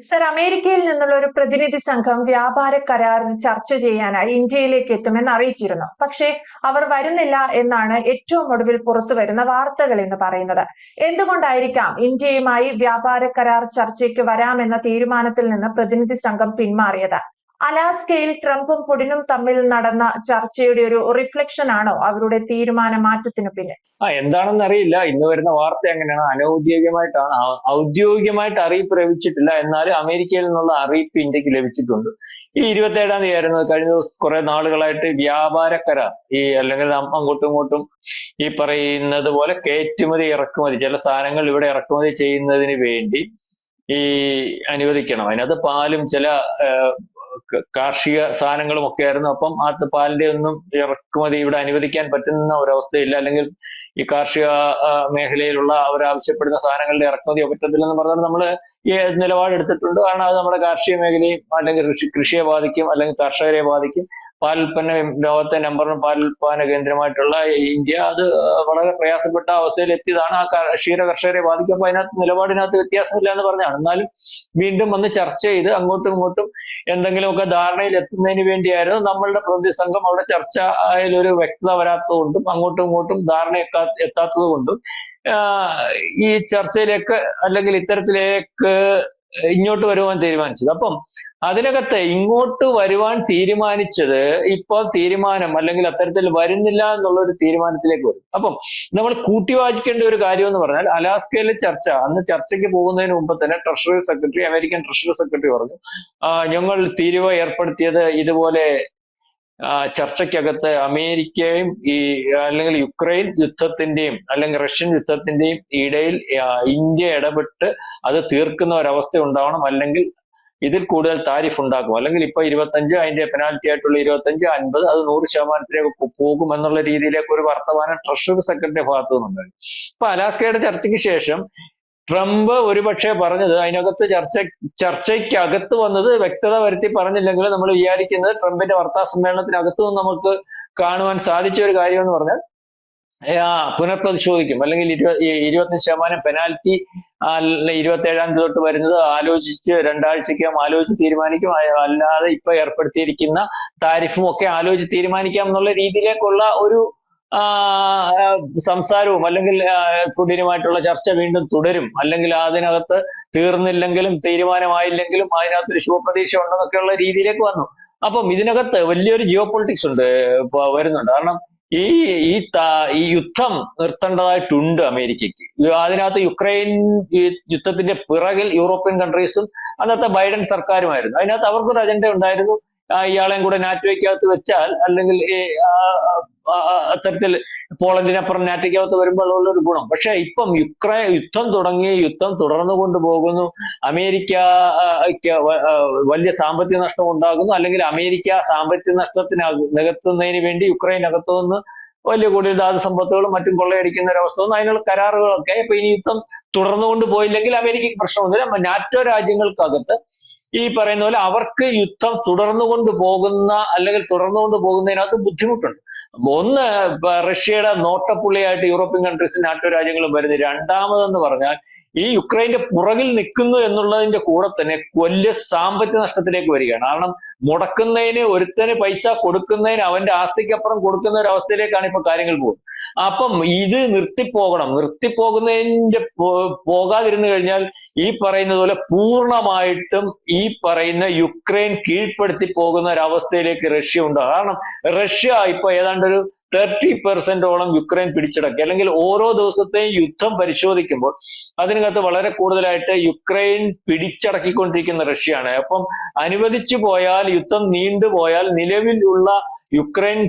Sir അമേരിക്കയിൽ നിന്നുള്ള ഒരു പ്രതിനിധി സംഘം വ്യാപാര കരാറിന് ചർച്ച ചെയ്യാനായി ഇന്ത്യയിലേക്ക് എത്തുമെന്ന് അറിയിച്ചിരുന്നു. പക്ഷേ അവർ വരുന്നില്ല എന്നാണ് ഏറ്റവും ഒടുവിൽ പുറത്തു വരുന്ന വാർത്തകൾ എന്ന് പറയുന്നത്. എന്തുകൊണ്ടായിരിക്കാം ഇന്ത്യയുമായി വ്യാപാര കരാർ ചർച്ചയ്ക്ക് വരാമെന്ന തീരുമാനത്തിൽ നിന്ന് പ്രതിനിധി സംഘം പിന്മാറിയത്? അലാസ്കയിൽ ട്രംപും പുടിനും തമ്മിൽ നടന്ന ചർച്ചയുടെ ഒരു റിഫ്ലക്ഷൻ ആണോ അവരുടെ തീരുമാന മാറ്റത്തിന് പിന്നെ ആ എന്താണെന്ന് അറിയില്ല. ഇന്ന് വരുന്ന വാർത്ത എങ്ങനെയാണ്? അനൗദ്യോഗികമായിട്ടാണ്. ഔദ്യോഗികമായിട്ട് അറിയിപ്പ് ലഭിച്ചിട്ടില്ല. എന്നാലും അമേരിക്കയിൽ നിന്നുള്ള അറിയിപ്പ് ഇന്ത്യയ്ക്ക് ലഭിച്ചിട്ടുണ്ട്. ഈ ഇരുപത്തി ഏഴാം തീയതി ആയിരുന്നു. കഴിഞ്ഞ ദിവസം കുറെ നാളുകളായിട്ട് വ്യാപാര കരാർ. ഈ അല്ലെങ്കിൽ അങ്ങോട്ടും ഇങ്ങോട്ടും ഈ പറയുന്നത് പോലെ കയറ്റുമതി ഇറക്കുമതി ചില സാധനങ്ങൾ ഇവിടെ ഇറക്കുമതി ചെയ്യുന്നതിന് വേണ്ടി ഈ അനുവദിക്കണം. അതിനകത്ത് പാലും ചില കാർഷിക സാധനങ്ങളും ഒക്കെ ആയിരുന്നു. അപ്പം ആ പാലിന്റെ ഒന്നും ഇറക്കുമതി ഇവിടെ അനുവദിക്കാൻ പറ്റുന്ന ഒരവസ്ഥയില്ല. അല്ലെങ്കിൽ ഈ കാർഷിക മേഖലയിലുള്ള അവർ ആവശ്യപ്പെടുന്ന സാധനങ്ങളുടെ ഇറക്കുമതി പറ്റത്തില്ലെന്ന് പറഞ്ഞാൽ നമ്മൾ ഈ നിലപാടെടുത്തിട്ടുണ്ട്. കാരണം അത് നമ്മുടെ കാർഷിക മേഖലയും അല്ലെങ്കിൽ കൃഷി കൃഷിയെ ബാധിക്കും അല്ലെങ്കിൽ കർഷകരെ ബാധിക്കും. പാലുൽപ്പന്ന ലോകത്തെ നമ്പർ വൺ ഉൽപ്പാദന കേന്ദ്രമായിട്ടുള്ള ഇന്ത്യ അത് വളരെ പ്രയാസപ്പെട്ട അവസ്ഥയിൽ എത്തിയതാണ്. ആ ക്ഷീര കർഷകരെ ബാധിക്കും. അപ്പൊ അതിനകത്ത് നിലപാടിനകത്ത് വ്യത്യാസമില്ല എന്ന് പറഞ്ഞാണ് എന്നാലും വീണ്ടും വന്ന് ചർച്ച ചെയ്ത് അങ്ങോട്ടും ഇങ്ങോട്ടും എന്തെങ്കിലുമൊക്കെ ധാരണയിൽ എത്തുന്നതിന് വേണ്ടിയായിരുന്നു നമ്മളുടെ പ്രതിനിധി സംഘം അവിടെ ചർച്ച ഒരു വ്യക്തത വരാത്തതുകൊണ്ടും അങ്ങോട്ടും ഇങ്ങോട്ടും ധാരണ എത്താത്തത് കൊണ്ടും ഈ ചർച്ചയിലേക്ക് അല്ലെങ്കിൽ ഇത്തരത്തിലേക്ക് ഇങ്ങോട്ട് വരുവാൻ തീരുമാനിച്ചത്. അപ്പം അതിനകത്ത് ഇങ്ങോട്ട് വരുവാൻ തീരുമാനിച്ചത് ഇപ്പോൾ തീരുമാനം അല്ലെങ്കിൽ അത്തരത്തിൽ വരുന്നില്ല എന്നുള്ള ഒരു തീരുമാനത്തിലേക്ക് വരും. അപ്പം നമ്മൾ കൂട്ടിവാചിക്കേണ്ട ഒരു കാര്യം എന്ന് പറഞ്ഞാൽ അലാസ്കയിലെ ചർച്ച അന്ന് ചർച്ചയ്ക്ക് പോകുന്നതിന് മുമ്പ് തന്നെ treasury secretary American treasury secretary പറഞ്ഞു ഞങ്ങൾ തീരുവ ഏർപ്പെടുത്തിയത് ഇതുപോലെ ചർച്ചയ്ക്കകത്ത് അമേരിക്കയും ഈ അല്ലെങ്കിൽ യുക്രൈൻ യുദ്ധത്തിന്റെയും അല്ലെങ്കിൽ റഷ്യൻ യുദ്ധത്തിന്റെയും ഇടയിൽ ഇന്ത്യ ഇടപെട്ട് അത് തീർക്കുന്ന ഒരവസ്ഥ ഉണ്ടാവണം. അല്ലെങ്കിൽ ഇതിൽ കൂടുതൽ താരിഫ് ഉണ്ടാക്കും. അല്ലെങ്കിൽ ഇപ്പൊ ഇരുപത്തഞ്ച് അതിന്റെ പെനാൽറ്റി ആയിട്ടുള്ള ഇരുപത്തഞ്ച് അൻപത് അത് നൂറ് ശതമാനത്തിലേക്ക് പോകും എന്നുള്ള രീതിയിലേക്ക് ഒരു വർത്തമാനം ട്രഷറി സെക്രട്ടറി ഭാഗത്തു നിന്നുണ്ടായി ഇപ്പൊ അലാസ്കയുടെ ചർച്ചയ്ക്ക് ശേഷം ട്രംപ് ഒരുപക്ഷെ പറഞ്ഞത് അതിനകത്ത് ചർച്ച ചർച്ചയ്ക്കകത്ത് വന്നത് വ്യക്തത വരുത്തി പറഞ്ഞില്ലെങ്കിൽ നമ്മൾ വിചാരിക്കുന്നത് ട്രംപിന്റെ വാർത്താ സമ്മേളനത്തിനകത്ത് നിന്ന് നമുക്ക് കാണുവാൻ സാധിച്ച ഒരു കാര്യം എന്ന് പറഞ്ഞാൽ ആ, പുനഃപരിശോധിക്കും അല്ലെങ്കിൽ ഇരുപ- ഈ ഇരുപത്തഞ്ച് ശതമാനം പെനാൽറ്റി ഇരുപത്തി ഏഴാം തീയതി തൊട്ട് വരുന്നത് ആലോചിച്ച് രണ്ടാഴ്ചക്കകം ആലോചിച്ച് തീരുമാനിക്കും. അല്ലാതെ ഇപ്പൊ ഏർപ്പെടുത്തിയിരിക്കുന്ന താരിഫും ഒക്കെ ആലോചിച്ച് തീരുമാനിക്കാം എന്നുള്ള രീതിയിലേക്കുള്ള ഒരു സംസാരവും അല്ലെങ്കിൽ പുടിനുമായിട്ടുള്ള ചർച്ച വീണ്ടും തുടരും. അല്ലെങ്കിൽ അതിനകത്ത് തീർന്നില്ലെങ്കിലും തീരുമാനമായില്ലെങ്കിലും അതിനകത്തൊരു ശുഭപ്രതീക്ഷ ഉണ്ടെന്നൊക്കെയുള്ള രീതിയിലേക്ക് വന്നു. അപ്പം ഇതിനകത്ത് വലിയൊരു ജിയോ പൊളിറ്റിക്സ് ഉണ്ട് വരുന്നുണ്ട്. കാരണം ഈ ഈ ഈ യുദ്ധം നിർത്തേണ്ടതായിട്ടുണ്ട് അമേരിക്കയ്ക്ക്. അതിനകത്ത് യുക്രൈൻ യുദ്ധത്തിന്റെ പിറകിൽ യൂറോപ്യൻ കൺട്രീസും അന്നത്തെ ബൈഡൻ സർക്കാരുമായിരുന്നു. അതിനകത്ത് അവർക്കൊരു അജണ്ട ഉണ്ടായിരുന്നു. ഇയാളെയും കൂടെ നാറ്റോയ്ക്കകത്ത് വെച്ചാൽ അല്ലെങ്കിൽ അത്തരത്തിൽ പോളണ്ടിനപ്പുറം നാറ്റോയ്ക്കകത്ത് വരുമ്പോൾ ഒരു ഗുണം. പക്ഷെ ഇപ്പം യുക്രൈൻ യുദ്ധം തുടങ്ങി യുദ്ധം തുടർന്നു കൊണ്ടുപോകുന്നു അമേരിക്ക വലിയ സാമ്പത്തിക നഷ്ടം ഉണ്ടാകുന്നു. അല്ലെങ്കിൽ അമേരിക്ക സാമ്പത്തിക നഷ്ടത്തിന് നികത്തുന്നതിന് വേണ്ടി യുക്രൈൻ അകത്തു നിന്ന് വലിയ കൂടുതൽ ധാതു സമ്പത്തുകളും മറ്റും കൊള്ളയടിക്കുന്ന ഒരു അവസ്ഥ വന്നു. അതിനുള്ള കരാറുകളൊക്കെ ഇപ്പൊ ഇനി യുദ്ധം തുടർന്നുകൊണ്ട് പോയില്ലെങ്കിൽ അമേരിക്കയ്ക്ക് പ്രശ്നമൊന്നുമില്ല. നാറ്റോ രാജ്യങ്ങൾക്കകത്ത് ഈ പറയുന്ന പോലെ അവർക്ക് യുദ്ധം തുടർന്നുകൊണ്ട് പോകുന്ന അല്ലെങ്കിൽ തുടർന്നുകൊണ്ട് പോകുന്നതിനകത്ത് ബുദ്ധിമുട്ടുണ്ട്. ഒന്ന് റഷ്യയുടെ നോട്ടപ്പുള്ളിയായിട്ട് യൂറോപ്യൻ കൺട്രീസും നാറ്റോ രാജ്യങ്ങളും വരുന്നത് രണ്ടാമതെന്ന് പറഞ്ഞാൽ ഈ യുക്രൈന്റെ പുറകിൽ നിൽക്കുന്നു എന്നുള്ളതിന്റെ കൂടെ തന്നെ വലിയ സാമ്പത്തിക നഷ്ടത്തിലേക്ക് വരികയാണ്. കാരണം മുടക്കുന്നതിന് ഒരുത്തന് പൈസ കൊടുക്കുന്നതിന് അവന്റെ ആസ്തിക്കപ്പുറം കൊടുക്കുന്ന ഒരു അവസ്ഥയിലേക്കാണ് ഇപ്പൊ കാര്യങ്ങൾ പോകുന്നത്. അപ്പം ഇത് നിർത്തിപ്പോകണം. നിർത്തിപ്പോകുന്നതിന്റെ പോകാതിരുന്നു കഴിഞ്ഞാൽ ഈ പറയുന്നത് പോലെ പൂർണമായിട്ടും ഈ പറയുന്ന യുക്രൈൻ കീഴ്പ്പെടുത്തി പോകുന്ന ഒരു അവസ്ഥയിലേക്ക് റഷ്യ ഉണ്ടാകും കാരണം റഷ്യ ഇപ്പൊ ഏതാണ്ട് ഒരു തേർട്ടി പെർസെന്റോളം യുക്രൈൻ പിടിച്ചടക്കി. അല്ലെങ്കിൽ ഓരോ ദിവസത്തെയും യുദ്ധം പരിശോധിക്കുമ്പോൾ അതിനകത്ത് വളരെ കൂടുതലായിട്ട് യുക്രൈൻ പിടിച്ചടക്കിക്കൊണ്ടിരിക്കുന്ന റഷ്യയാണ്. അപ്പം അനുവദിച്ചു പോയാൽ യുദ്ധം നീണ്ടുപോയാൽ നിലവിലുള്ള യുക്രൈൻ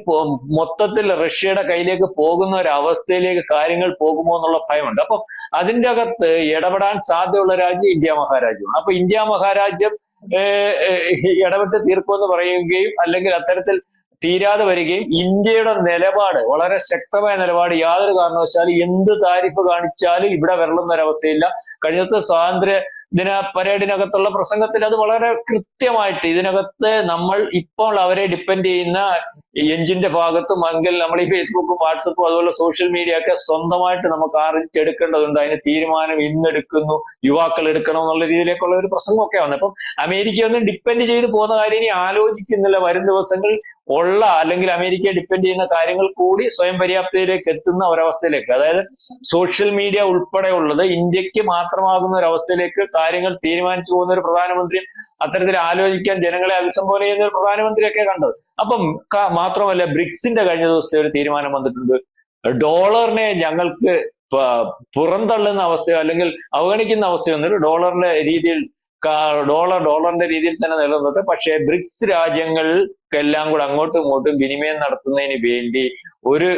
മൊത്തത്തിൽ റഷ്യയുടെ കയ്യിലേക്ക് പോകുന്ന ഒരു അവസ്ഥയിലേക്ക് കാര്യങ്ങൾ പോകുമോ എന്നുള്ള ഭയമുണ്ട്. അപ്പം അതിന്റെ അകത്ത് ഇടപെടാൻ സാധ്യതയുള്ള രാജ്യം ഇന്ത്യ മഹാരാജ്യമാണ്. അപ്പൊ ഇന്ത്യ മഹാരാജ്യം ഇടപെട്ട് തീർക്കുമെന്ന് പറയുകയും അല്ലെങ്കിൽ അത്തരത്തിൽ തീരാതെ വരികയും ഇന്ത്യയുടെ നിലപാട് വളരെ ശക്തമായ നിലപാട് യാതൊരു കാരണവശാലും എന്ത് താരിഫ് കാണിച്ചാലും ഇവിടെ വരളുന്ന ഒരവസ്ഥയില്ല കഴിഞ്ഞ സ്വാതന്ത്ര്യ ദിന പരേഡിനകത്തുള്ള പ്രസംഗത്തിൽ അത് വളരെ കൃത്യമായിട്ട് ഇതിനകത്ത് നമ്മൾ ഇപ്പോൾ അവരെ ഡിപ്പെൻഡ് ചെയ്യുന്ന എഞ്ചിന്റെ ഭാഗത്തും അല്ലെങ്കിൽ നമ്മൾ ഈ ഫേസ്ബുക്കും വാട്സപ്പും അതുപോലെ സോഷ്യൽ മീഡിയ ഒക്കെ സ്വന്തമായിട്ട് നമുക്ക് ആർജിച്ചെടുക്കേണ്ടതുണ്ട് അതിന് തീരുമാനം ഇന്നെടുക്കുന്നു യുവാക്കൾ എടുക്കണം എന്നുള്ള രീതിയിലേക്കുള്ള ഒരു പ്രസംഗമൊക്കെ വന്നു. അപ്പം അമേരിക്ക ഒന്നും ഡിപ്പെൻഡ് ചെയ്ത് പോകുന്ന കാര്യം ഇനി ആലോചിക്കുന്നില്ല. വരും ദിവസങ്ങൾ ഉള്ള അല്ലെങ്കിൽ അമേരിക്കയെ ഡിപ്പെൻഡ് ചെയ്യുന്ന കാര്യങ്ങൾ കൂടി സ്വയം പര്യാപ്തതയിലേക്ക് എത്തുന്ന ഒരവസ്ഥയിലേക്ക്. അതായത് സോഷ്യൽ മീഡിയ ഉൾപ്പെടെയുള്ളത് ഇന്ത്യയ്ക്ക് മാത്രമാകുന്ന ഒരു അവസ്ഥയിലേക്ക് കാര്യങ്ങൾ തീരുമാനിച്ചു പോകുന്ന ഒരു പ്രധാനമന്ത്രിയും അത്തരത്തിൽ ആലോചിക്കാൻ ജനങ്ങളെ അഭിസംബോധന ചെയ്യുന്ന ഒരു പ്രധാനമന്ത്രിയൊക്കെ കണ്ടത്. അപ്പം മാത്രമല്ല ബ്രിക്സിന്റെ കഴിഞ്ഞ ദിവസത്തെ ഒരു തീരുമാനം വന്നിട്ടുണ്ട്. ഡോളറിനെ ഞങ്ങൾക്ക് പുറന്തള്ളുന്ന അവസ്ഥയോ അല്ലെങ്കിൽ അവഗണിക്കുന്ന അവസ്ഥയൊന്നും ഡോളറിന്റെ രീതിയിൽ ഡോളർ ഡോളറിന്റെ രീതിയിൽ തന്നെ നിലനിർത്തട്ടെ പക്ഷേ ബ്രിക്സ് രാജ്യങ്ങൾക്കെല്ലാം കൂടെ അങ്ങോട്ടും ഇങ്ങോട്ടും വിനിമയം നടത്തുന്നതിന് വേണ്ടി ഒരു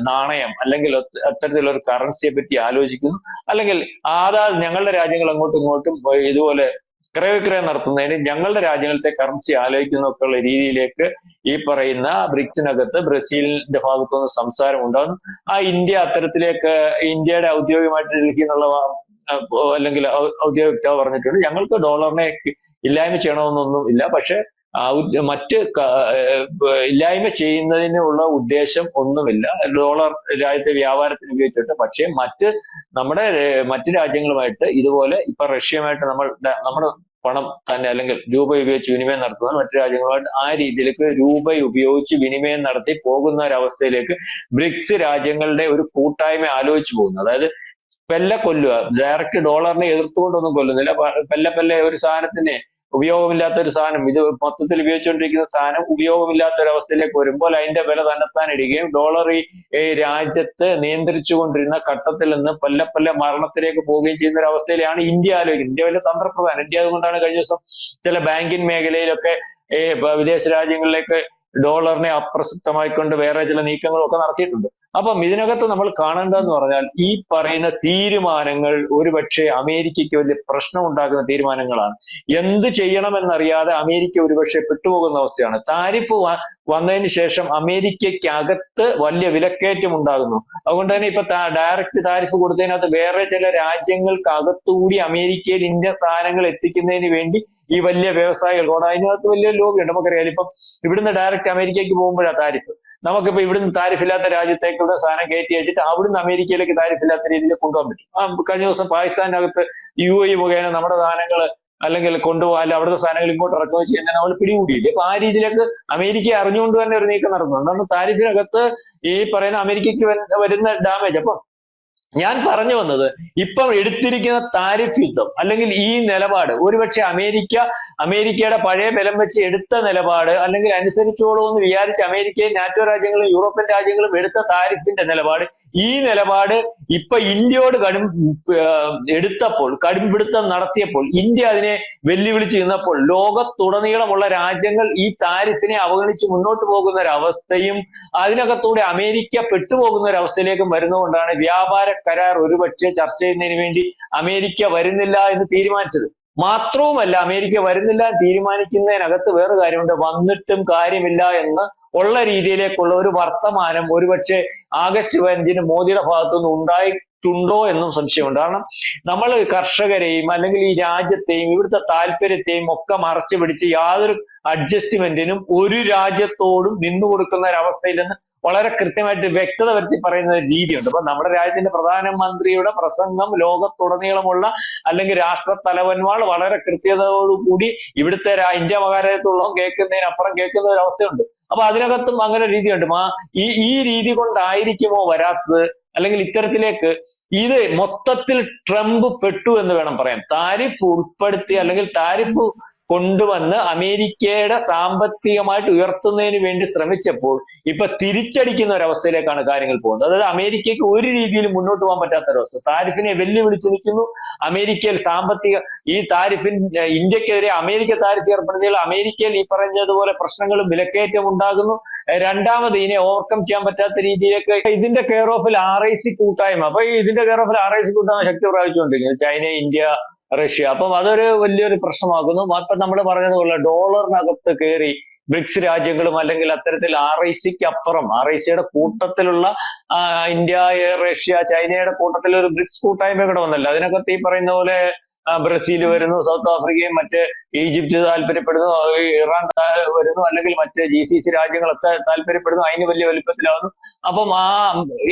നാണയം അല്ലെങ്കിൽ അത്തരത്തിലുള്ള ഒരു കറൻസിയെ പറ്റി ആലോചിക്കുന്നു. അല്ലെങ്കിൽ ആധാ ഞങ്ങളുടെ രാജ്യങ്ങൾ അങ്ങോട്ടും ഇങ്ങോട്ടും ഇതുപോലെ ക്രയവിക്രയം നടത്തുന്നതിന് ഞങ്ങളുടെ രാജ്യങ്ങളത്തെ കറൻസി ആലോചിക്കുന്നൊക്കെയുള്ള രീതിയിലേക്ക് ഈ പറയുന്ന ബ്രിക്സിനകത്ത് ബ്രസീലിന്റെ ഭാഗത്തുനിന്ന് സംസാരം ഉണ്ടാകുന്നു. ആ ഇന്ത്യ അത്തരത്തിലേക്ക് ഇന്ത്യയുടെ ഔദ്യോഗികമായിട്ട് ഡൽഹി എന്നുള്ള വാ- അഹ് അല്ലെങ്കിൽ ഔ- ഔദ്യോഗിക വക്താവ് പറഞ്ഞിട്ടുണ്ട്. ഞങ്ങൾക്ക് ഡോളറിനെ ഇല്ലായ്മ ചെയ്യണമെന്നൊന്നും ഇല്ല. പക്ഷെ മറ്റ് ഇല്ലായ്മ ചെയ്യുന്നതിനുള്ള ഉദ്ദേശം ഒന്നുമില്ല. ഡോളർ രാജ്യത്തെ വ്യാപാരത്തിന് ഉപയോഗിച്ചിട്ട് പക്ഷേ മറ്റ് നമ്മുടെ മറ്റു മറ്റ് രാജ്യങ്ങളുമായിട്ട് ഇതുപോലെ ഇപ്പൊ റഷ്യയുമായിട്ട് നമ്മൾ നമ്മുടെ പണം തന്നെ അല്ലെങ്കിൽ രൂപ ഉപയോഗിച്ച് വിനിമയം നടത്തുന്ന മറ്റു രാജ്യങ്ങളുമായിട്ട് ആ രീതിയിലേക്ക് രൂപ ഉപയോഗിച്ച് വിനിമയം നടത്തി പോകുന്ന ഒരവസ്ഥയിലേക്ക് ബ്രിക്സ് രാജ്യങ്ങളുടെ ഒരു കൂട്ടായ്മ ആലോചിച്ചു പോകുന്നു. അതായത് പെല്ലെ കൊല്ലുക. ഡയറക്റ്റ് ഡോളറിനെ എതിർത്തുകൊണ്ടൊന്നും കൊല്ലുന്നില്ല. പെല്ല പെല്ല ഒരു സാധനത്തിനെ ഉപയോഗമില്ലാത്ത ഒരു സാധനം. ഇത് മൊത്തത്തിൽ ഉപയോഗിച്ചുകൊണ്ടിരിക്കുന്ന സാധനം ഉപയോഗമില്ലാത്ത ഒരു അവസ്ഥയിലേക്ക് വരുമ്പോൾ അതിന്റെ വില തന്നെത്താൻ ഇടുകയും ഡോളർ ഈ രാജ്യത്ത് നിയന്ത്രിച്ചുകൊണ്ടിരുന്ന ഘട്ടത്തിൽ നിന്ന് പല്ല പല്ല മരണത്തിലേക്ക് പോവുകയും ചെയ്യുന്ന ഒരു അവസ്ഥയിലാണ് ഇന്ത്യ ആലോചിക്കുന്നത്. ഇന്ത്യ വലിയ തന്ത്രപ്രധാനം. ഇന്ത്യ അതുകൊണ്ടാണ് കഴിഞ്ഞ ദിവസം ചില ബാങ്കിങ് മേഖലയിലൊക്കെ വിദേശ രാജ്യങ്ങളിലേക്ക് ഡോളറിനെ അപ്രസക്തമായിക്കൊണ്ട് വേറെ ചില നീക്കങ്ങളൊക്കെ നടത്തിയിട്ടുണ്ട്. അപ്പം ഇതിനകത്ത് നമ്മൾ കാണേണ്ടതെന്ന് പറഞ്ഞാൽ ഈ പറയുന്ന തീരുമാനങ്ങൾ ഒരുപക്ഷെ അമേരിക്കയ്ക്ക് വലിയ പ്രശ്നം ഉണ്ടാക്കുന്ന തീരുമാനങ്ങളാണ്. എന്ത് ചെയ്യണമെന്നറിയാതെ അമേരിക്ക ഒരുപക്ഷെ പെട്ടുപോകുന്ന അവസ്ഥയാണ്. താരിഫ് വന്നതിന് ശേഷം അമേരിക്കയ്ക്കകത്ത് വലിയ വിലക്കയറ്റം ഉണ്ടാകുന്നു. അതുകൊണ്ട് തന്നെ ഇപ്പൊ ഡയറക്റ്റ് താരിഫ് കൊടുത്തതിനകത്ത് വേറെ ചില രാജ്യങ്ങൾക്കകത്തുകൂടി അമേരിക്കയിൽ ഇന്ത്യ സാധനങ്ങൾ എത്തിക്കുന്നതിന് വേണ്ടി ഈ വലിയ വ്യവസായികൾ കൊണ്ട് അതിനകത്ത് വലിയ ലോബിയുണ്ട്. നമുക്കറിയാം ഇപ്പം ഇവിടുന്ന് ഡയറക്റ്റ് അമേരിക്കയ്ക്ക് പോകുമ്പോഴാണ് താരിഫ്. നമുക്കിപ്പോ ഇവിടുന്ന് താരിഫില്ലാത്ത രാജ്യത്തേക്ക് ഇവിടെ സാധനം കയറ്റി വെച്ചിട്ട് അവിടുന്ന് അമേരിക്കയിലേക്ക് താരിഫില്ലാത്ത രീതിയിൽ കൊണ്ടുപോകാൻ പറ്റും. കഴിഞ്ഞ ദിവസം പാകിസ്ഥാനകത്ത് യു എ മുഖേന നമ്മുടെ സാധനങ്ങൾ അല്ലെങ്കിൽ കൊണ്ടുപോകാൻ അല്ല അവിടുത്തെ സാധനങ്ങൾ ഇങ്ങോട്ട് ഇറക്കുകയോ ചെയ്യുന്ന നമ്മൾ പിടികൂടിയില്ലേ. അപ്പൊ ആ രീതിയിലേക്ക് അമേരിക്ക അറിഞ്ഞുകൊണ്ട് തന്നെ ഒരു നീക്കം നടന്നു. അതുകൊണ്ട് താരിഫിനകത്ത് ഈ പറയുന്ന അമേരിക്കയ്ക്ക് വരുന്ന ഡാമേജ് അപ്പൊ ഞാൻ പറഞ്ഞു വന്നത് ഇപ്പം എടുത്തിരിക്കുന്ന താരിഫ് യുദ്ധം അല്ലെങ്കിൽ ഈ നിലപാട് ഒരുപക്ഷെ അമേരിക്ക അമേരിക്കയുടെ പഴയ ബലം വെച്ച് എടുത്ത നിലപാട് അല്ലെങ്കിൽ അനുസരിച്ചോളൂ എന്ന് വിചാരിച്ച് അമേരിക്കയും നാറ്റോ രാജ്യങ്ങളും യൂറോപ്യൻ രാജ്യങ്ങളും എടുത്ത താരിഫിന്റെ നിലപാട് ഈ നിലപാട് ഇപ്പൊ ഇന്ത്യയോട് കടും എടുത്തപ്പോൾ കടുംപിടുത്തം നടത്തിയപ്പോൾ ഇന്ത്യ അതിനെ വെല്ലുവിളിച്ച് നിന്നപ്പോൾ ലോകത്തുടനീളമുള്ള രാജ്യങ്ങൾ ഈ താരിഫിനെ അവഗണിച്ച് മുന്നോട്ട് പോകുന്ന ഒരു അവസ്ഥയും അതിനകത്തൂടെ അമേരിക്ക പെട്ടുപോകുന്ന ഒരു അവസ്ഥയിലേക്കും വരുന്നതുകൊണ്ടാണ് വ്യാപാര കരാർ ഒരുപക്ഷെ ചർച്ച ചെയ്യുന്നതിന് വേണ്ടി അമേരിക്ക വരുന്നില്ല എന്ന് തീരുമാനിച്ചത്. മാത്രവുമല്ല അമേരിക്ക വരുന്നില്ല തീരുമാനിക്കുന്നതിനകത്ത് വേറെ കാര്യമുണ്ട്. വന്നിട്ടും കാര്യമില്ല എന്ന് ഉള്ള രീതിയിലേക്കുള്ള ഒരു വർത്തമാനം ഒരുപക്ഷെ ആഗസ്റ്റ് പതിനഞ്ചിന് മോദിയുടെ ഭാഗത്തുനിന്ന് ഉണ്ടായിട്ടുണ്ടോ എന്നും സംശയമുണ്ട്. കാരണം നമ്മൾ കർഷകരെയും അല്ലെങ്കിൽ ഈ രാജ്യത്തെയും ഇവിടുത്തെ താല്പര്യത്തെയും ഒക്കെ മറച്ചു പിടിച്ച് യാതൊരു അഡ്ജസ്റ്റ്മെന്റിനും ഒരു രാജ്യത്തോടും നിന്നു കൊടുക്കുന്ന ഒരു അവസ്ഥയിൽ നിന്ന് വളരെ കൃത്യമായിട്ട് വ്യക്തത വരുത്തി പറയുന്ന ഒരു രീതിയുണ്ട്. അപ്പൊ നമ്മുടെ രാജ്യത്തിന്റെ പ്രധാനമന്ത്രിയുടെ പ്രസംഗം ലോകത്തുടനീളമുള്ള അല്ലെങ്കിൽ രാഷ്ട്ര തലവന്മാർ വളരെ കൃത്യതയോടുകൂടി ഇവിടുത്തെ ഇന്ത്യ മഹാരാജ്യത്തുള്ളതും കേൾക്കുന്നതിനപ്പുറം കേൾക്കുന്ന ഒരു അവസ്ഥയുണ്ട്. അപ്പൊ അതിനകത്തും അങ്ങനെ രീതിയുണ്ട്. ഈ ഈ രീതി കൊണ്ടായിരിക്കുമോ വരാത്തത്? അല്ലെങ്കിൽ ഇത്തരത്തിലേക്ക് ഇത് മൊത്തത്തിൽ ട്രംപ് പെട്ടു എന്ന് വേണം പറയാൻ. താരിഫ് ഉൾപ്പെടുത്തി അല്ലെങ്കിൽ താരിഫ് കൊണ്ടുവന്ന് അമേരിക്കയുടെ സാമ്പത്തികമായിട്ട് ഉയർത്തുന്നതിന് വേണ്ടി ശ്രമിച്ചപ്പോൾ ഇപ്പൊ തിരിച്ചടിക്കുന്ന ഒരവസ്ഥയിലേക്കാണ് കാര്യങ്ങൾ പോകുന്നത്. അതായത് അമേരിക്കയ്ക്ക് ഒരു രീതിയിൽ മുന്നോട്ട് പോകാൻ പറ്റാത്ത ഒരവസ്ഥ താരിഫിനെ വെല്ലുവിളിച്ച് നിൽക്കുന്നു. അമേരിക്കയിൽ സാമ്പത്തിക ഈ താരിഫിൻ ഇന്ത്യക്കെതിരെ അമേരിക്ക താരിഫ് ഏർപ്പെടുത്തിയാൽ അമേരിക്കയിൽ ഈ പറഞ്ഞതുപോലെ പ്രശ്നങ്ങളും വിലക്കയറ്റം ഉണ്ടാകുന്നു. രണ്ടാമത് ഇതിനെ ഓവർകം ചെയ്യാൻ പറ്റാത്ത രീതിയിലേക്ക് ഇതിന്റെ കെയർ ഓഫിൽ ആർ ഐ സി കൂട്ടായ്മ. അപ്പൊ ഇതിന്റെ കെയർ ഓഫിൽ ആർ ഐ സി കൂട്ടായ്മ ശക്തി പ്രാപിച്ചുകൊണ്ടിരിക്കുന്നത് ചൈന ഇന്ത്യ റഷ്യ. അപ്പം അതൊരു വലിയൊരു പ്രശ്നമാക്കുന്നു. അപ്പൊ നമ്മൾ പറഞ്ഞതുപോലെ ഡോളറിനകത്ത് കയറി ബ്രിക്സ് രാജ്യങ്ങളും അല്ലെങ്കിൽ അത്തരത്തിൽ ആർ ഐ സിക്ക് അപ്പുറം ആർ ഐ സിയുടെ കൂട്ടത്തിലുള്ള ഇന്ത്യ റഷ്യ ചൈനയുടെ കൂട്ടത്തിൽ ഒരു ബ്രിക്സ് കൂട്ടായ്മ കൂടെ വന്നല്ലോ. അതിനകത്ത് ഈ പറയുന്ന പോലെ ബ്രസീൽ വരുന്നു സൗത്ത് ആഫ്രിക്കയും മറ്റ് ഈജിപ്ത് താല്പര്യപ്പെടുന്നു ഇറാൻ വരുന്നു അല്ലെങ്കിൽ മറ്റ് ജി സി സി രാജ്യങ്ങളൊക്കെ താല്പര്യപ്പെടുന്നു അതിന് വലിയ വലുപ്പത്തിലാവുന്നു. അപ്പം ആ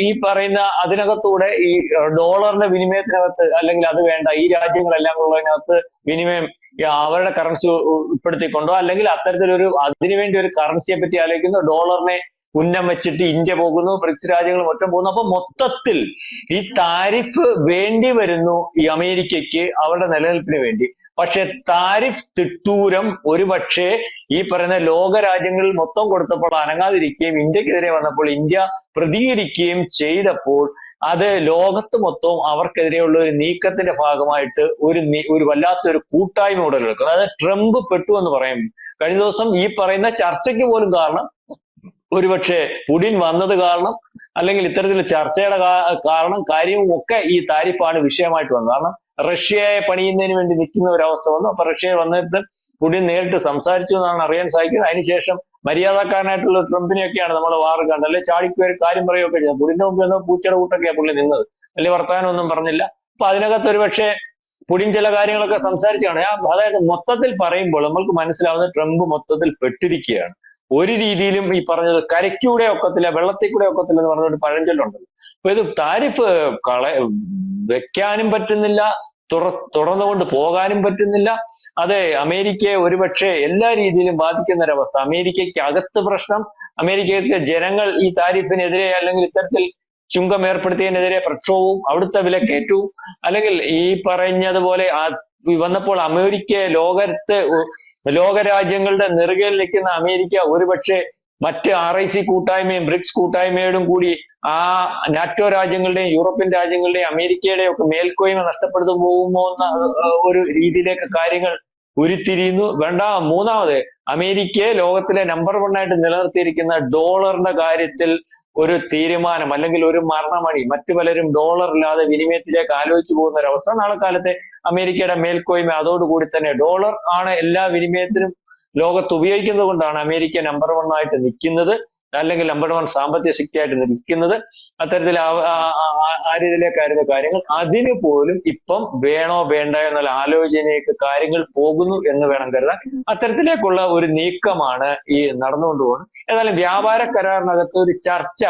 ഈ പറയുന്ന അതിനകത്തൂടെ ഈ ഡോളറിന്റെ വിനിമയത്തിനകത്ത് അല്ലെങ്കിൽ അത് വേണ്ട ഈ രാജ്യങ്ങളെല്ലാം ഉള്ളതിനകത്ത് വിനിമയം അവരുടെ കറൻസി ഉൾപ്പെടുത്തിക്കൊണ്ടോ? അല്ലെങ്കിൽ അത്തരത്തിലൊരു അതിനുവേണ്ടി ഒരു കറൻസിയെ പറ്റി ആലോചിക്കുന്നു. ഡോളറിനെ ഉന്നം വെച്ചിട്ട് ഇന്ത്യ പോകുന്നു ബ്രിക്സ് രാജ്യങ്ങൾ മൊത്തം പോകുന്നു. അപ്പൊ മൊത്തത്തിൽ ഈ താരിഫ് വേണ്ടി വരുന്നു ഈ അമേരിക്കയ്ക്ക് അവരുടെ നിലനിൽപ്പിന് വേണ്ടി. പക്ഷെ താരിഫ് തിട്ടൂരം ഒരുപക്ഷെ ഈ പറയുന്ന ലോക രാജ്യങ്ങളിൽ മൊത്തം കൊടുത്തപ്പോൾ അനങ്ങാതിരിക്കുകയും ഇന്ത്യക്കെതിരെ വന്നപ്പോൾ ഇന്ത്യ പ്രതികരിക്കുകയും ചെയ്തപ്പോൾ അത് ലോകത്ത് മൊത്തവും അവർക്കെതിരെയുള്ള ഒരു നീക്കത്തിന്റെ ഭാഗമായിട്ട് ഒരു ഒരു വല്ലാത്തൊരു കൂട്ടായ്മ ഉടലെടുക്കും അതായത് ട്രംപ് പെട്ടു എന്ന് പറയും. കഴിഞ്ഞ ദിവസം ഈ പറയുന്ന ചർച്ചയ്ക്ക് പോലും കാരണം ഒരുപക്ഷെ പുടിൻ വന്നത് കാരണം അല്ലെങ്കിൽ ഇത്തരത്തിൽ ചർച്ചയുടെ കാരണം കാര്യവും ഒക്കെ ഈ താരിഫാണ് വിഷയമായിട്ട് വന്നത്. കാരണം റഷ്യയെ പണിയുന്നതിന് വേണ്ടി നിൽക്കുന്ന ഒരു അവസ്ഥ വന്നു. അപ്പൊ റഷ്യ വന്നിട്ട് പുടിൻ നേരിട്ട് സംസാരിച്ചു എന്നാണ് അറിയാൻ സാധിക്കുന്നത്. അതിനുശേഷം മര്യാദക്കാരനായിട്ടുള്ള ട്രംപിനെയൊക്കെയാണ് നമ്മൾ വാറ് കണ്ടത് അല്ലെ ചാടിക്ക് ഒരു കാര്യം പറയുകയൊക്കെ ചെയ്തത് പുടിന്റെ മുമ്പിൽ നിന്ന് പൂച്ചയുടെ കൂട്ടൊക്കെയാണ് പുള്ളി നിന്നത്. വലിയ വർത്തമാനം ഒന്നും പറഞ്ഞില്ല. അപ്പൊ അതിനകത്ത് ഒരു പക്ഷേ പുടിൻ ചില കാര്യങ്ങളൊക്കെ സംസാരിച്ചാണ്. അതായത് മൊത്തത്തിൽ പറയുമ്പോൾ നമ്മൾക്ക് മനസ്സിലാവുന്ന ട്രംപ് മൊത്തത്തിൽ പെട്ടിരിക്കുകയാണ്. ഒരു രീതിയിലും ഈ പറഞ്ഞത് കരയ്ക്കൂടെ ഒക്കത്തില്ല വെള്ളത്തിൽ കൂടെ ഒക്കത്തില്ല എന്ന് പറഞ്ഞൊരു പഴഞ്ചൊല്ലുണ്ടല്ലോ. അപ്പൊ ഇത് താരിഫ് കള വെക്കാനും പറ്റുന്നില്ല തുറ തുറന്നുകൊണ്ട് പോകാനും പറ്റുന്നില്ല. അതെ അമേരിക്കയെ ഒരുപക്ഷെ എല്ലാ രീതിയിലും ബാധിക്കുന്ന ഒരവസ്ഥ അമേരിക്കയ്ക്ക് അകത്ത് പ്രശ്നം അമേരിക്കയിലെ ജനങ്ങൾ ഈ താരിഫിനെതിരെ അല്ലെങ്കിൽ ഇത്തരത്തിൽ ചുങ്കം ഏർപ്പെടുത്തിയതിനെതിരെ പ്രക്ഷോഭവും അവിടുത്തെ വിലക്കയറ്റവും അല്ലെങ്കിൽ ഈ പറഞ്ഞതുപോലെ വന്നപ്പോൾ അമേരിക്ക ലോകത്ത് ലോകരാജ്യങ്ങളുടെ നെറുകയിൽ നിൽക്കുന്ന അമേരിക്ക ഒരുപക്ഷെ മറ്റ് ആർ ഐ സി കൂട്ടായ്മയും ബ്രിക്സ് കൂട്ടായ്മയോടും കൂടി ആ നാറ്റോ രാജ്യങ്ങളുടെയും യൂറോപ്യൻ രാജ്യങ്ങളുടെയും അമേരിക്കയുടെയും ഒക്കെ മേൽക്കോയ്മ നഷ്ടപ്പെടുത്തു പോകുമോ എന്ന ഒരു രീതിയിലേക്ക് കാര്യങ്ങൾ ഉരുത്തിരിയുന്നു. വേണ്ട മൂന്നാമത് അമേരിക്കയെ ലോകത്തിലെ നമ്പർ വൺ ആയിട്ട് നിലനിർത്തിയിരിക്കുന്ന ഡോളറിന്റെ കാര്യത്തിൽ ഒരു തീരുമാനം അല്ലെങ്കിൽ ഒരു മരണമണി മറ്റു പലരും ഡോളർ ഇല്ലാതെ വിനിമയത്തിലേക്ക് ആലോചിച്ചു പോകുന്ന ഒരു അവസ്ഥ. നാളെ കാലത്തെ അമേരിക്കയുടെ മേൽക്കോയ്മ അതോടുകൂടി തന്നെ ഡോളർ ആണ് എല്ലാ വിനിമയത്തിനും ലോകത്ത് ഉപയോഗിക്കുന്നത് കൊണ്ടാണ് അമേരിക്ക നമ്പർ വൺ ആയിട്ട് നിൽക്കുന്നത് അല്ലെങ്കിൽ നമ്പർ വൺ സാമ്പത്തിക ശക്തിയായിട്ട് നിൽക്കുന്നത്. അത്തരത്തിൽ ആ- രീതിയിലേക്കായിരുന്നു കാര്യങ്ങൾ അതിന് പോലും ഇപ്പം വേണോ വേണ്ട എന്നുള്ള ആലോചനയ്ക്ക് കാര്യങ്ങൾ പോകുന്നു എന്ന് വേണം കരുതാൻ. അത്തരത്തിലേക്കുള്ള ഒരു നീക്കമാണ് ഈ നടന്നുകൊണ്ട് പോകുന്നത്. ഏതായാലും വ്യാപാര കരാറിനകത്ത് ഒരു ചർച്ച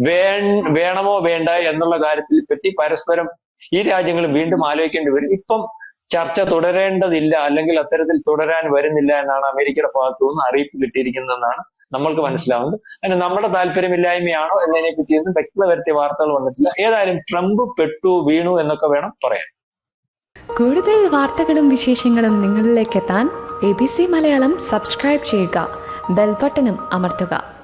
വേ വേണമോ വേണ്ട എന്നുള്ള കാര്യത്തിൽ പറ്റി പരസ്പരം ഈ രാജ്യങ്ങൾ വീണ്ടും ആലോചിക്കേണ്ടി വരും. ഇപ്പം ചർച്ച തുടരേണ്ടതില്ല അല്ലെങ്കിൽ അത്തരത്തിൽ തുടരാൻ വരുന്നില്ല എന്നാണ് അമേരിക്കയുടെ ഭാഗത്തു നിന്ന് അറിയിപ്പ് കിട്ടിയിരിക്കുന്നതെന്നാണ് നമ്മൾക്ക് മനസ്സിലാവുന്നത്. അതിന് നമ്മുടെ താല്പര്യമില്ലായ്മയാണോ എന്നതിനെ പറ്റിയൊന്നും വ്യക്തത വരുത്തിയ വാർത്തകൾ വന്നിട്ടില്ല. ഏതായാലും ട്രംപ് പെട്ടു വീണു എന്നൊക്കെ വേണം പറയാൻ. കൂടുതൽ വാർത്തകളും വിശേഷങ്ങളും നിങ്ങളിലേക്ക് എത്താൻ A B C Malayalam subscribe ചെയ്യുക. ബെൽബട്ടനും അമർത്തുക.